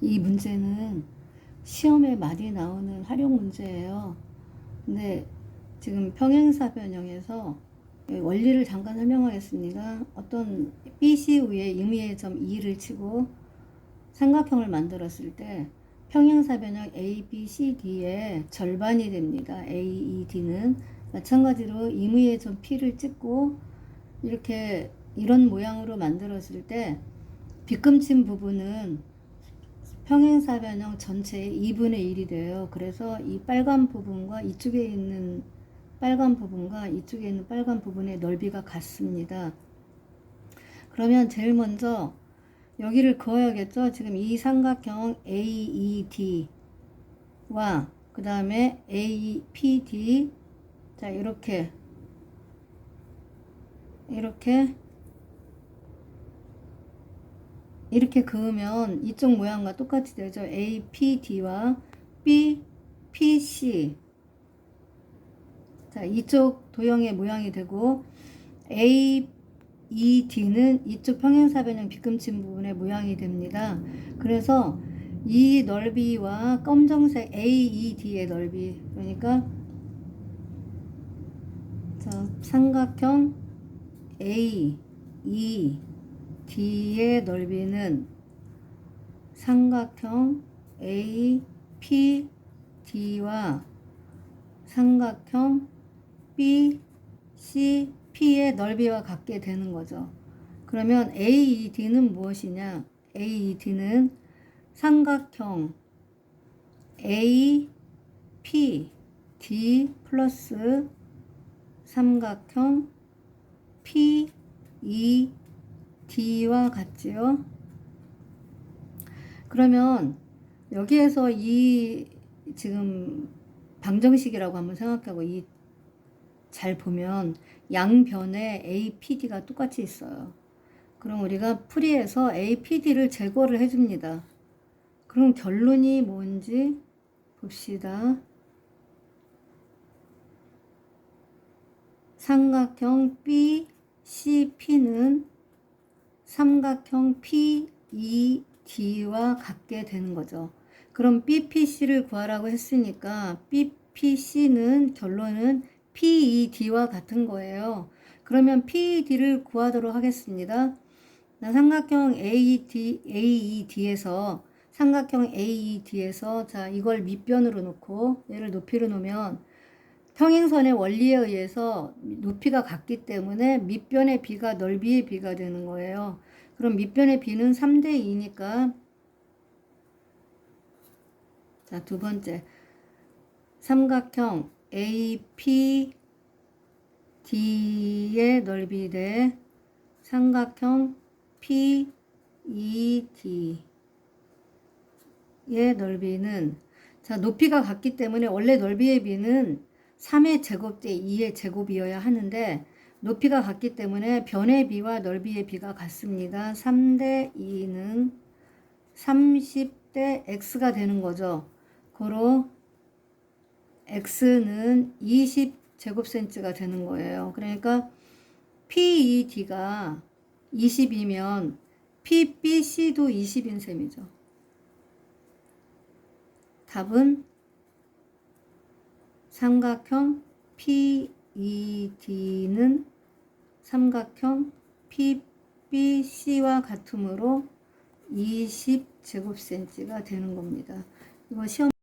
이 문제는 시험에 많이 나오는 활용 문제예요. 근데 지금 평행사 변형에서 원리를 잠깐 설명하겠습니다. 어떤 BC 위에 임의의 점 2를 치고 삼각형을 만들었을 때 평행사 변형 A, B, C, D의 절반이 됩니다. A, E, D는 마찬가지로 임의의 점 P를 찍고 이렇게 이런 모양으로 만들었을 때 빗금친 부분은 평행사 변형 전체의 2분의 1이 돼요. 그래서 이 빨간 부분과 이쪽에 있는 빨간 부분과 이쪽에 있는 빨간 부분의 넓이가 같습니다. 그러면 제일 먼저 여기를 그어야겠죠? 지금 이 삼각형 AED와 그 다음에 APD 자 이렇게 이렇게 이렇게 그으면 이쪽 모양과 똑같이 되죠. APD와 BPC 자 이쪽 도형의 모양이 되고 AED는 이쪽 평행사변형 빗금친 부분의 모양이 됩니다. 그래서 이 넓이와 검정색 AED의 넓이 그러니까 자, 삼각형 A, E, D의 넓이는 삼각형 A, P, D와 삼각형 B, C, P의 넓이와 같게 되는 거죠. 그러면 AED는 무엇이냐? AED는 삼각형 A, P, D 플러스 삼각형 P, E, D와 같지요. 그러면 여기에서 이 지금 방정식이라고 한번 생각하고 이 잘 보면 양변에 A, P, D가 똑같이 있어요. 그럼 우리가 풀이해서 A, P, D를 제거를 해줍니다. 그럼 결론이 뭔지 봅시다. 삼각형 BCP는 삼각형 PED와 같게 되는 거죠. 그럼 BPC를 구하라고 했으니까 BPC는 결론은 PED와 같은 거예요. 그러면 PED를 구하도록 하겠습니다. 나 삼각형 AED, AED에서 삼각형 AED에서 자 이걸 밑변으로 놓고 얘를 높이로 놓으면 평행선의 원리에 의해서 높이가 같기 때문에 밑변의 비가 넓이의 비가 되는 거예요. 그럼 밑변의 비는 3대 2니까 자, 두 번째. 삼각형 APD의 넓이 대 삼각형 PED의 넓이는 자, 높이가 같기 때문에 원래 넓이의 비는 3의 제곱 대 2의 제곱이어야 하는데 높이가 같기 때문에 변의 비와 넓이의 비가 같습니다. 3대 2는 30대 x가 되는 거죠. 고로 x는 20 제곱센치가 되는 거예요. 그러니까 PED가 20이면 PBC도 20인 셈이죠. 답은 삼각형 PED는 삼각형 PBC와 같으므로 20제곱센치가 되는 겁니다. 이거 시험